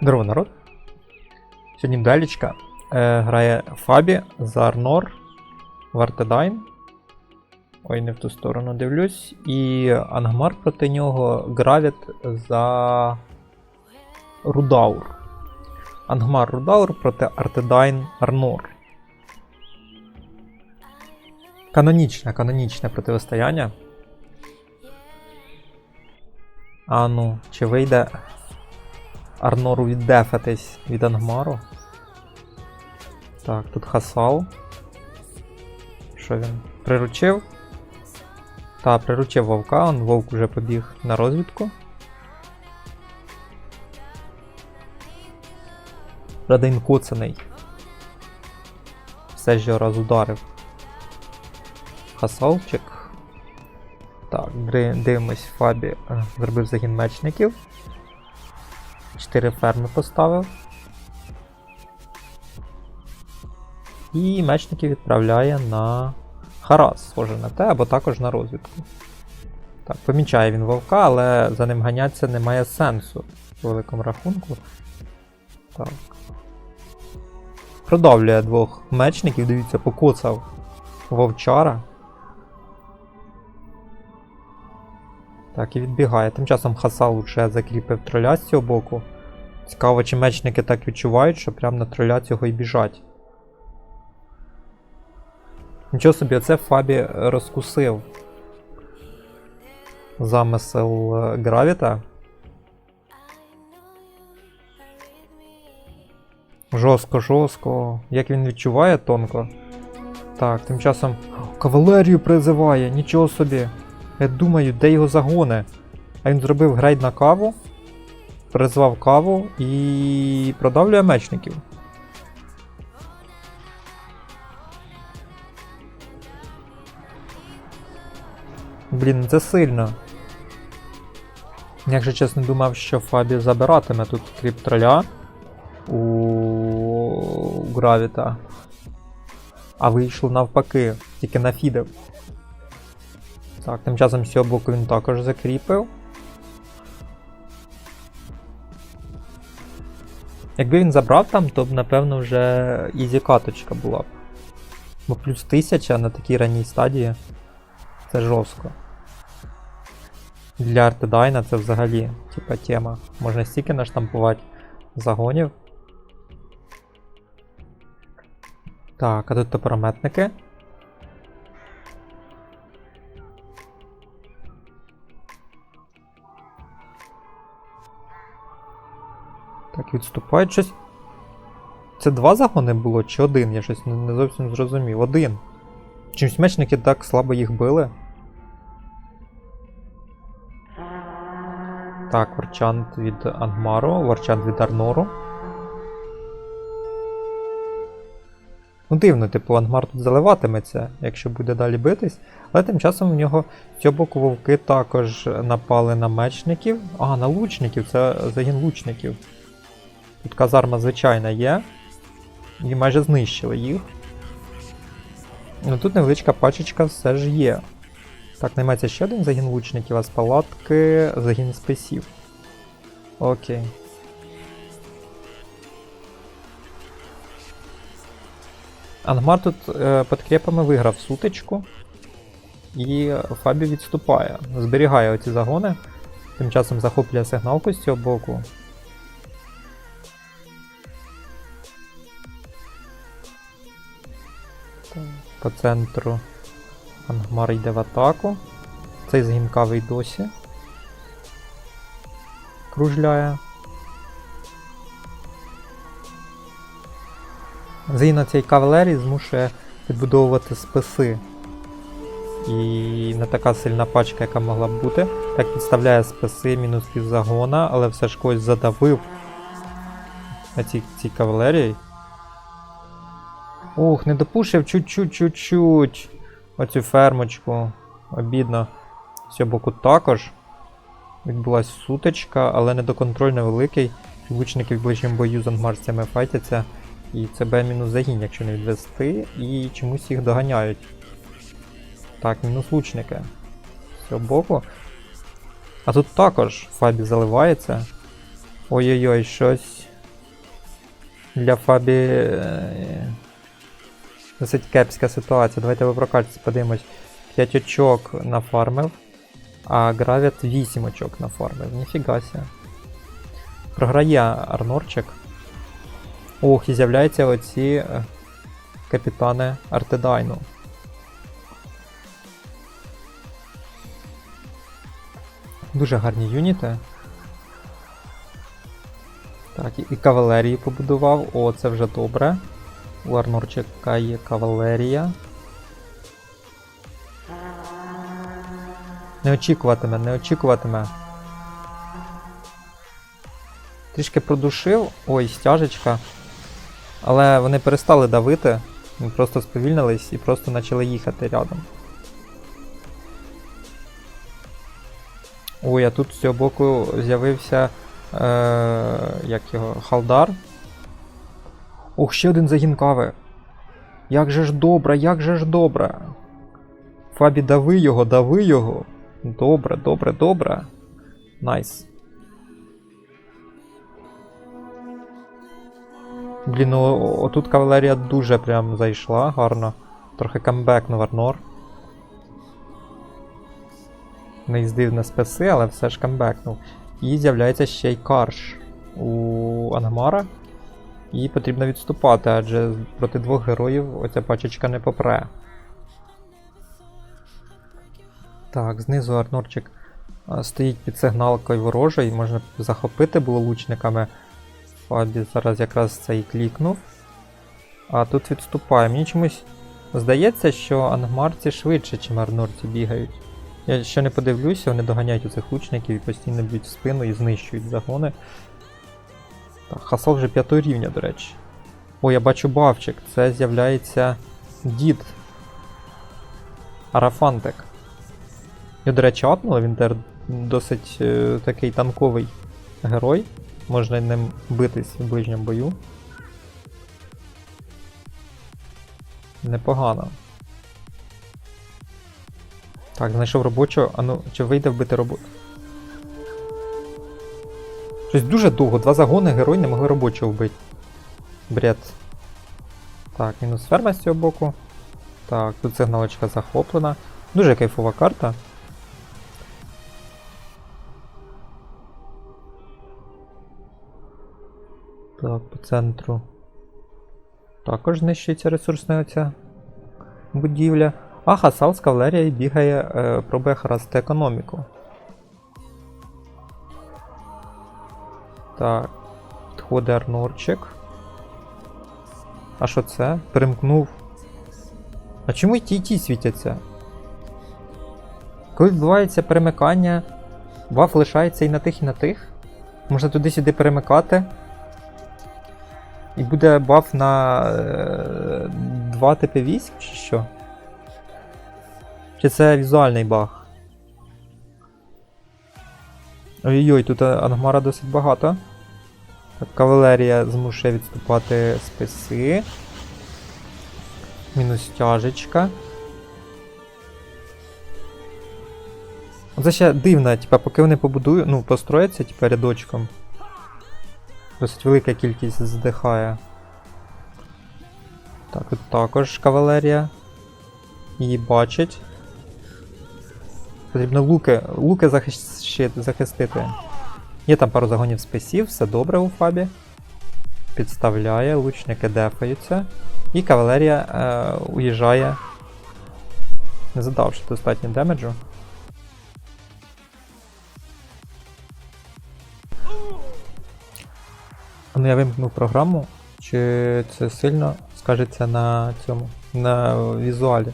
Здорово, народ. Сьогодні Делічка е, грає Фабі за Арнор Вартедайн. Ой, не в ту сторону дивлюсь. І Ангмар проти нього Гравіт за Рудаур. Ангмар Рудаур проти Артедайн Арнор. Канонічне, канонічне протистояння. А ну, чи вийде Арнору віддефатись від Ангмару? Так, тут Хасал. Що він? Приручив? Та, приручив вовка, он вовк уже побіг на розвідку. Радин коцаний. Все ж раз ударив. Хасалчик. Так, дивимось, Фабі е, зробив загін мечників. Чотири ферми поставив. І мечників відправляє на Харас, схоже на те, або також на розвідку. Так, помічає він вовка, але за ним ганятися немає сенсу в великому рахунку. Так. Продавлює двох мечників, дивіться, покоцав вовчара. Так, і відбігає. Тим часом Хасал вже закріпив троля з цього боку. Цікаво, чи мечники так відчувають, що прямо на троля цього і біжать. Нічого собі, оце Фабі розкусив замисел е, Гравіта. Жорстко, жорстко. Як він відчуває тонко. Так, тим часом. Кавалерію призиває, нічого собі. Я думаю, де його загони. А він зробив грейд на каву, призвав каву і продавлює мечників. Блін, це сильно. Якщо чесно думав, що Фабі забиратиме тут кріп троля у Гравіта. А вийшло навпаки, тільки нафідив. Так, тим часом боку він також закріпив. Якби він забрав там, то б напевно вже ізі каточка була б. Бо плюс 1000 на такій ранній стадії це жорстко. Для Артедайна це взагалі типа тема. Можна стільки наштампувати загонів. Так, а тут топорометники. Так, відступають щось. Це два загони було чи один? Я щось не, зовсім зрозумів. Один. Чимсь мечники так слабо їх били. Так, Варчант від Ангмару, Варчант від Арнору. Ну, дивно, типу, Ангмар тут заливатиметься, якщо буде далі битись. Але тим часом в нього з цього боку вовки також напали на мечників. А, на лучників, це загін лучників. Тут казарма звичайна є. І майже знищили їх. Ну тут невеличка пачечка все ж є. Так, наймається ще один загін лучників, а з палатки загін списів. Окей. Ангмар тут е, під крепами виграв сутичку. І Фабі відступає. Зберігає оці загони. Тим часом захоплює сигналку з цього боку. По центру Ангмар йде в атаку. Цей загінкавий досі. Кружляє. Загін цієї кавалерії змушує відбудовувати списи. І не така сильна пачка, яка могла б бути. Так підставляє списи, мінус півзагона, але все ж когось задавив на цій, цій кавалерії. Ух, не допушив чуть-чуть-чуть-чуть. Оцю фермочку. Обідно. З цього боку також. Відбулась сутичка, але недоконтроль невеликий. Лучники в ближньому бою з ангмарцями файтяться. І це Б мінус загін, якщо не відвести, і чомусь їх доганяють. Так, мінус лучники. З цього боку. А тут також Фабі заливається. Ой-ой-ой, щось Для Фабі е, досить кепська ситуація. Давайте по прокачці подивимось. 5 очок нафармив, а Гравіт 8 очок нафармив. Ніфіга ся. Програє Арнорчик. Ох, і з'являються оці е, капітани Артедайну. Дуже гарні юніти. Так, і кавалерії побудував. О, це вже добре. У Арнорчика є кавалерія. Не очікуватиме, не очікуватиме. Трішки продушив. Ой, стяжечка. Але вони перестали давити. Вони просто сповільнились і просто почали їхати рядом. Ой, а тут з цього боку з'явився. Е, як його? Халдар. Ох, ще один загін кави. Як же ж добре, як же ж добре. Фабі, дави його, дави його. Добре, добре, добре. Найс. Блін, ну отут кавалерія дуже прям зайшла гарно. Трохи камбекнув Арнор. Не їздив на спеси, але все ж камбекнув. І з'являється ще й карш у Ангмара. І потрібно відступати, адже проти двох героїв оця пачечка не попре. Так, знизу Арнорчик стоїть під сигналкою ворожої, можна захопити було лучниками. Фабі зараз якраз це і клікнув. А тут відступає. Мені чомусь здається, що ангмарці швидше, ніж арнорці бігають. Я ще не подивлюся, вони доганяють у цих лучників і постійно б'ють в спину і знищують загони. Так, Хасал вже 5 рівня, до речі. О, я бачу бавчик. Це з'являється дід. Арафантик. Я, до речі, апнули, він тепер досить е, такий танковий герой. Можна ним битись в ближньому бою. Непогано. Так, знайшов робочу. А ну, чи вийде вбити роботу? Щось дуже довго, два загони герой не могли робочого вбити. Бред. Так, мінус ферма з цього боку. Так, тут сигналочка захоплена. Дуже кайфова карта. Так, по центру. Також знищується ресурсна оця будівля. А Хасал з кавалерією бігає, е, пробує харасти економіку. Так. Підходить Арнорчик. А що це? Перемкнув. А чому і ті світяться? Коли відбувається перемикання, баф лишається і на тих, і на тих. Можна туди-сюди перемикати. І буде баф на е, два типи військ, чи що? Чи це візуальний баг? Ой-ой, тут е, Ангмара досить багато. Так, кавалерія змушує відступати списи. Мінус тяжечка. Оце ще дивно, типа, поки вони побудують, ну, построяться, типа, рядочком. Досить велика кількість здихає. Так, тут також кавалерія. Її бачить. Потрібно луки, луки захищити, захистити. Є там пару загонів списів, все добре у фабі. Підставляє, лучники дефаються. І кавалерія е, уїжджає, не задавши достатньо демеджу. Ну я вимкнув програму, чи це сильно скажеться на цьому, на візуалі.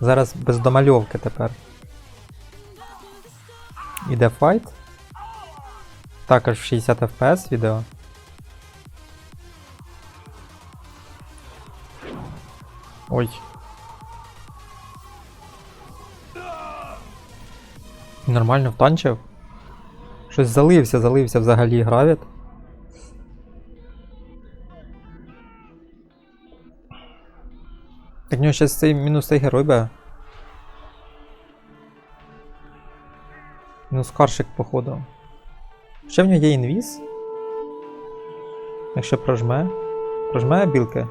Зараз без домальовки тепер. Іде файт. Також в 60 FPS відео. Ой. Нормально втанчив. Щось залився, залився взагалі гравіт. Так нього щас цей мінус цей герой бе. Мінус каршик, походу. Ще в нього є інвіз. Якщо прожме. Прожме білки.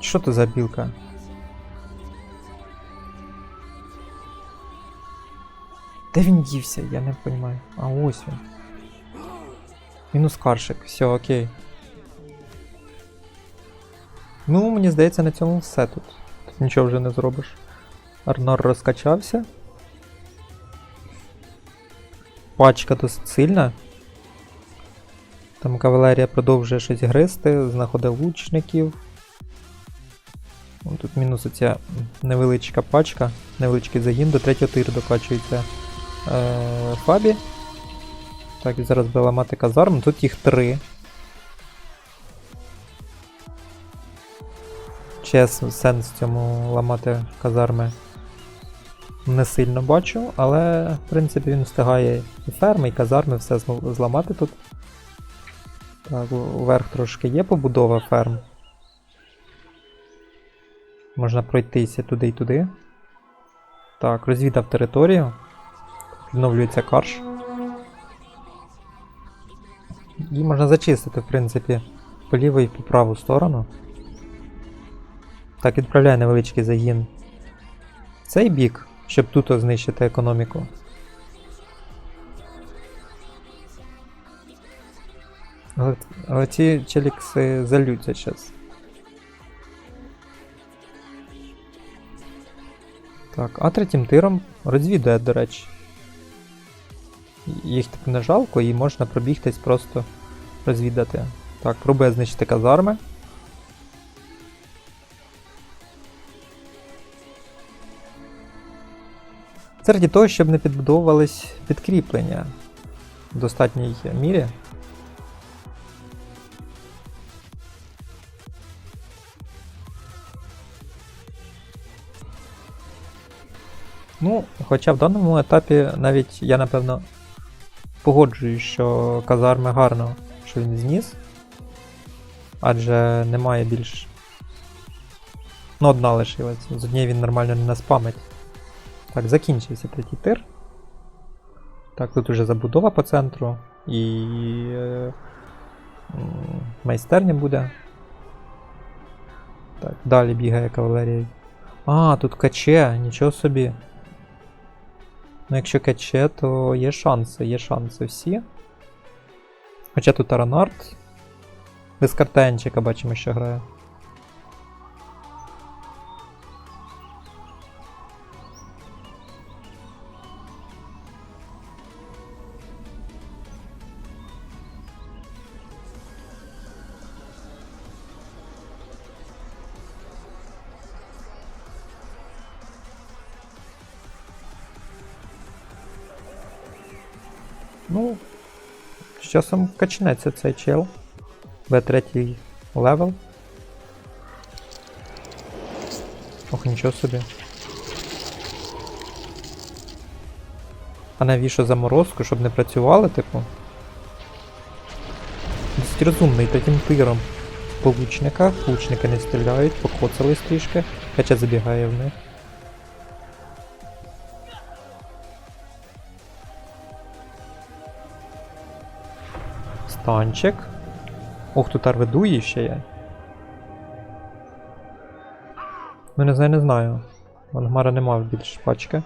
Що то за білка? Де він дівся? Я не розумію. А ось він. Мінус каршик, все, окей. Ну, мені здається, на цьому все тут. Нічого вже не зробиш. Арнор розкачався. Пачка досить сильна. Там кавалерія продовжує щось гризти, знаходить лучників. Тут мінус оця невеличка пачка, невеличкий загін, до третього тиру докачується е, Фабі. Так, і зараз буде ламати казарм, тут їх три. Чесно, сенс в цьому ламати казарми не сильно бачу, але в принципі він встигає і ферми, і казарми, все зламати тут. Так, вверх трошки є побудова ферм. Можна пройтися туди і туди. Так, розвідав територію. Відновлюється карш. І можна зачистити, в принципі, по ліву і по праву сторону. Так, відправляє невеличкий загін в цей бік, щоб тут знищити економіку. Але, ці челікси залються зараз. Так, а третім тиром розвідує, до речі. Їх так не жалко і можна пробігтись просто розвідати. Так, пробує знищити казарми. Це раді того, щоб не підбудовувались підкріплення в достатній мірі. Ну, хоча в даному етапі навіть я напевно погоджуюсь, що казарми гарно, що він зніс. Адже немає більш. Ну, одна лишилась. З однієї він нормально не наспамить. Так, закінчився третій тир. Так, тут уже забудова по центру і е, майстерня буде. Так, далі бігає кавалерія. А, тут каче, нічого собі. Ну, якщо каче, то є шанси, є шанси всі. Хоча тут Аранард. Без картенчика бачимо, що грає. Ну, з часом качнеться цей чел. В3 левел. Ох, нічого собі. А навіщо заморозку, щоб не працювали, типу? Досить розумний таким тиром по лучниках. Лучники не стріляють, покоцались трішки, хоча забігає в них. Станчик. Ох, тут арведуї ще є. Ну не знаю, не знаю. Вангмара не мав більш пачки.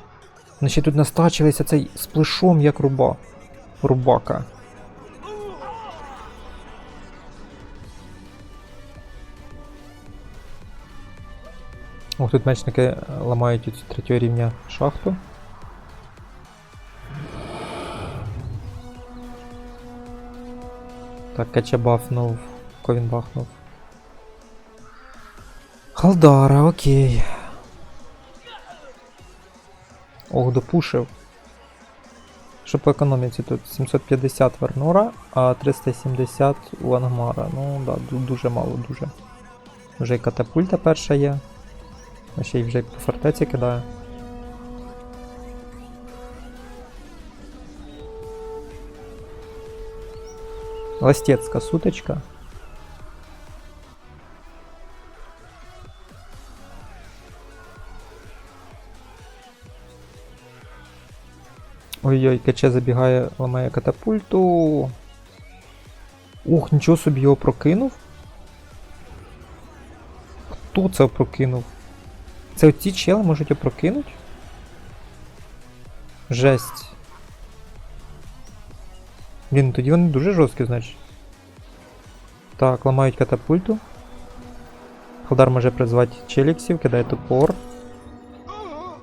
Ще тут настачилися цей з плешом як руба. Рубака. Ох, тут мечники ламають цю третього рівня шахту. Так, Кача бафнув. Кого він бахнув? Халдара, окей. Ох, допушив. Що по економіці тут? 750 Вернора, а 370 у. Ну да, дуже мало, дуже. Вже і катапульта перша є. А ще й вже по фортеці кидає. Ластецька суточка. Ой-ой, КЧ забігає, ламає катапульту. Ух, нічого собі його прокинув. Хто це прокинув? Це оці чели можуть його прокинути? Жесть. Блін, тоді вони дуже жорсткі, значить. Так, ламають катапульту. Халдар може призвати челіксів, кидає топор.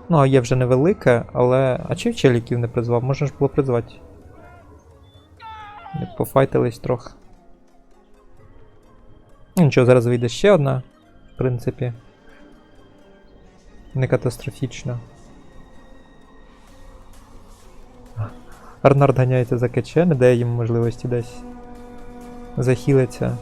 Ну, а є вже невелике, але. А чи челіків не призвав? Можна ж було призвати. Не пофайтились трохи. Ну, Нічого, зараз вийде ще одна, в принципі. Не катастрофічно. Арнард ганяється за КЧ, не дає їм можливості десь захилиться.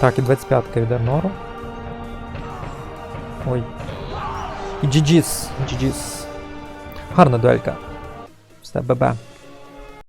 Так, і 25-ка від Арнору. Ой. І GG's, GG's. Гарна дуелька. Все, ББ.